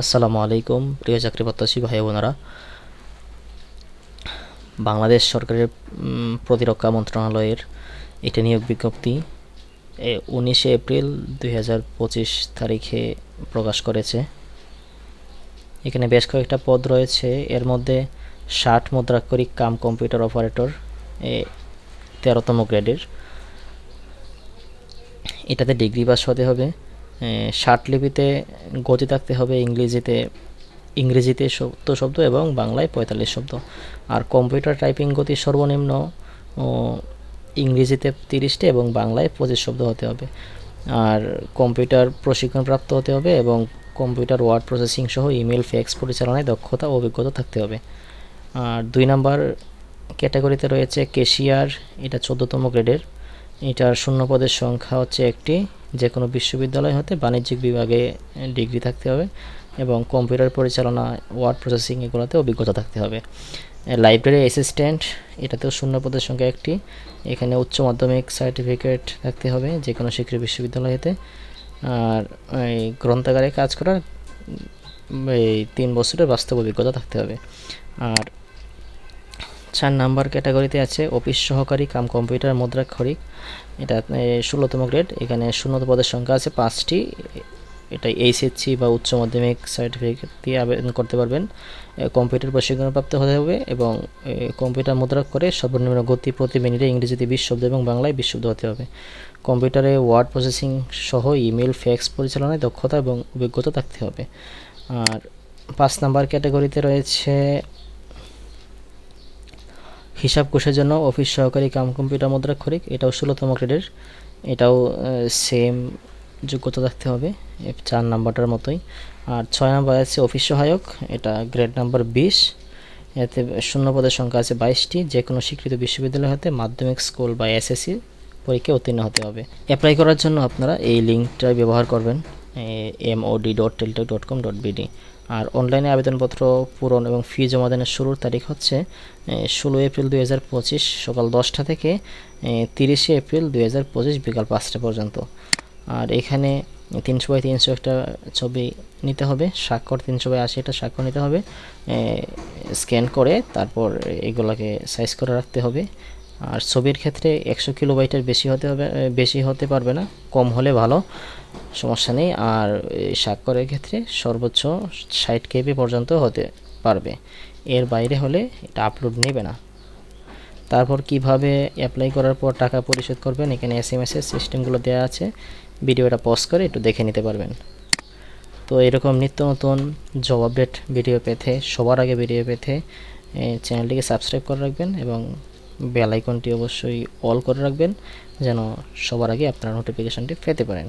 আসসালামু আলাইকুম, প্রিয় চাকরি প্রত্যাশী ভাই বোনেরা। বাংলাদেশ সরকারের প্রতিরক্ষা মন্ত্রণালয়ের এটা নিয়োগ বিজ্ঞপ্তি উনিশে এপ্রিল দুই হাজার পঁচিশ তারিখে প্রকাশ করেছে। এখানে বেশ কয়েকটা পদ রয়েছে। এর মধ্যে ষাট মুদ্রাক্ষরিক কাম কম্পিউটার অপারেটর এ তেরোতম গ্রেডের। এটাতে ডিগ্রি পাস হতে হবে। লিপিতে গতি থাকতে হবে ইংরেজিতে ইংরেজিতে সত্তর শব্দ এবং বাংলায় পঁয়তাল্লিশ শব্দ। আর কম্পিউটার টাইপিং গতি সর্বনিম্ন ইংরেজিতে তিরিশটি এবং বাংলায় পঁচিশ শব্দ হতে হবে। আর কম্পিউটার প্রশিক্ষণপ্রাপ্ত হতে হবে এবং কম্পিউটার ওয়ার্ড প্রসেসিং সহ ইমেল, ফ্যাক্স পরিচালনায় দক্ষতা ও অভিজ্ঞতা থাকতে হবে। আর দুই নাম্বার ক্যাটাগরিতে রয়েছে কেশিয়ার এটা চোদ্দতম গ্রেডের। এটার শূন্য পদের সংখ্যা হচ্ছে একটি। যে কোনো বিশ্ববিদ্যালয় হতে বাণিজ্যিক বিভাগে ডিগ্রি থাকতে হবে এবং কম্পিউটার পরিচালনা, ওয়ার্ড প্রসেসিং এগুলোতে অভিজ্ঞতা থাকতে হবে। লাইব্রেরি অ্যাসিস্ট্যান্ট, এটাতেও শূন্য পদের সংখ্যা একটি। এখানে উচ্চ মাধ্যমিক সার্টিফিকেট থাকতে হবে যে কোনো স্বীকৃত বিশ্ববিদ্যালয় হতে। আর, এই, গ্রন্থাগারে কাজ করার এই, তিন বছরের বাস্তব অভিজ্ঞতা থাকতে হবে। আর চার নাম্বার ক্যাটাগরিতে আছে অফিস সহকারী, কাম কম্পিউটার, মুদ্রাক্ষরিক। এটা ষোলোতম গ্রেড। এখানে শূন্য পদের সংখ্যা আছে পাঁচটি। এটা এইচএসসি বা উচ্চ মাধ্যমিক সার্টিফিকেট দিয়ে আবেদন করতে পারবেন। কম্পিউটার প্রশিক্ষণপ্রাপ্ত হতে হবে এবং কম্পিউটার মুদ্রা করে সর্বনিম্ন গতি প্রতি মিনিটে ইংরেজিতে বিশ শব্দ এবং বাংলায় বিশ শব্দ হতে হবে। কম্পিউটারে ওয়ার্ড প্রসেসিং সহ ইমেল, ফ্যাক্স পরিচালনায় দক্ষতা এবং অভিজ্ঞতা থাকতে হবে। আর পাঁচ নাম্বার ক্যাটাগরিতে রয়েছে হিসাব কোষের জন্য অফিস সহকারী কাম কম্পিউটার মুদ্রাক্ষরিক, এটাও ষোলোতম গ্রেডের। এটাও সেম যোগ্যতা থাকতে হবে চার নাম্বারটার মতোই। আর ছয় নাম্বার আছে অফিস সহায়ক, এটা গ্রেড নাম্বার বিশ। এতে শূন্য পদের সংখ্যা আছে বাইশটি। যে কোনো স্বীকৃত বিশ্ববিদ্যালয় হতে মাধ্যমিক স্কুল বা এসএসসি পরীক্ষায় উত্তীর্ণ হতে হবে। অ্যাপ্লাই করার জন্য আপনারা এই লিঙ্কটা ব্যবহার করবেন। M O D dot Teletalk dot com dot BD আর অনলাইনে আবেদনপত্র পূরণ এবং ফি জমা দানের শুরুর তারিখ হচ্ছে ষোলো এপ্রিল দুই হাজার পঁচিশ সকাল দশটা থেকে তিরিশে এপ্রিল দুই হাজার পঁচিশ বিকাল পাঁচটা পর্যন্ত। আর এখানে তিনশো বাই তিনশো একটা ছবি নিতে হবে, স্বাক্ষর তিনশো বাই আশি একটা স্বাক্ষর নিতে হবে স্ক্যান করে তারপর এগুলোকে সাইজ করে রাখতে হবে। আর ছবির ক্ষেত্রে একশো কিলোবাইটের বেশি হতে হবে বেশি হতে পারবে না, কম হলে ভালো। সমস্যা নেই, আর এই স্বাক্ষরের ক্ষেত্রে সর্বোচ্চ ষাট কেবি পর্যন্ত হতে পারবে। এর বাইরে হলে এটা আপলোড নেবে না। তারপর কীভাবে অ্যাপ্লাই করার পর টাকা পরিশোধ করবেন, এখানে এস এম এস এর সিস্টেমগুলো দেওয়া আছে। ভিডিওটা পজ করে একটু দেখে নিতে পারবেন। তো এরকম নিত্য নতুন জব আপডেট ভিডিও পেতে, সবার আগে ভিডিও পেতে চ্যানেলটিকে সাবস্ক্রাইব করে রাখবেন এবং বেল আইকনটি অবশ্যই অল করে রাখবেন, যেন সবার আগে আপনারা নোটিফিকেশনটি পেতে পারেন।